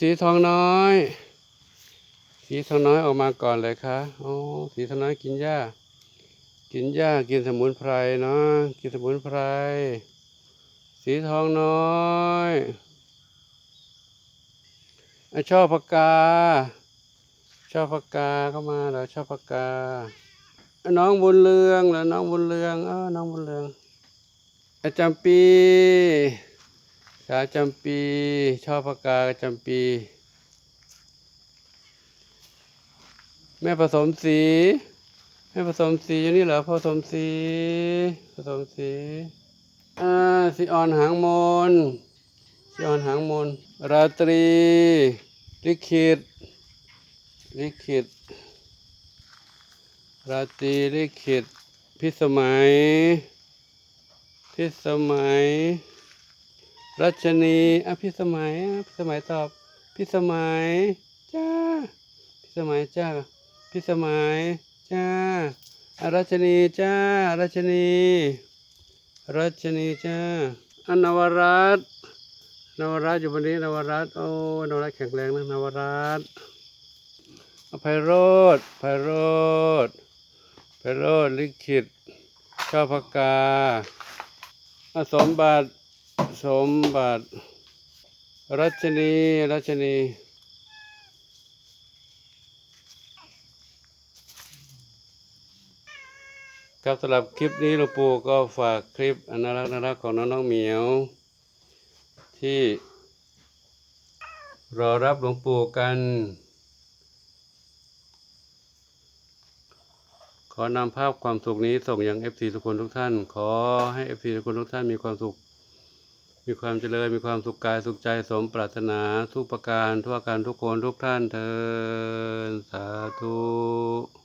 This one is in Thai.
สีทองน้อย สีทองน้อยออกมาก่อนเลยคะโอ้สีทองน้อยกินหญ้า กินหญ้ากินสมุนไพรเนาะกินสมุนไพร สีทองน้อยอชอบปากกา ชอบปากกาเข้ามาเหรอชอบปากกาอะน้องบุญเรืองเหรอน้องบุญเรืองเออน้องบุญเรืองอาจำปี สาจำปีชอบปากกาจำปี แม่ผสมสีแม่ผสมสีอยู่นี่เหรอผสมสีผสมสีอ่าสีอ่อนหางมนสีอ่อนหางมน ราตรี ลิขิตลิขิตราตรีลิขิตพิสมัย พิสมัย รัชนีอะพิสมัยอะพิสมัยตอบพิสมัยจ้าพิสมัยจ้าพิสมัยจ้าอารัชนีจ้ารัชนี รัชนีจ้าอนนวรัตนวรัตอยู่บนนี้นวรัตโอ้นวรัตแข็งแรงนะนวรัตอภัยโรดภัยโรดภัยโรดลิขิตชอบพกาอสมบัติ สมบัติ รัชนี รัชนี ครับสำหรับคลิปนี้หลวงปู่ก็ฝากคลิปอันารักน่ารักของน้องน้องๆเหมียว ที่รอรับหลวงปู่กัน ขอนำภาพความสุขนี้ส่งยังเอฟซีทุกคนทุกท่าน ขอให้เอฟซีทุกคนทุกท่านมีความสุข มีความเจริญมีความสุขกายสุขใจสมปรารถนาทุกประการทั่วการทุกคนทุกท่านเทินสาธุ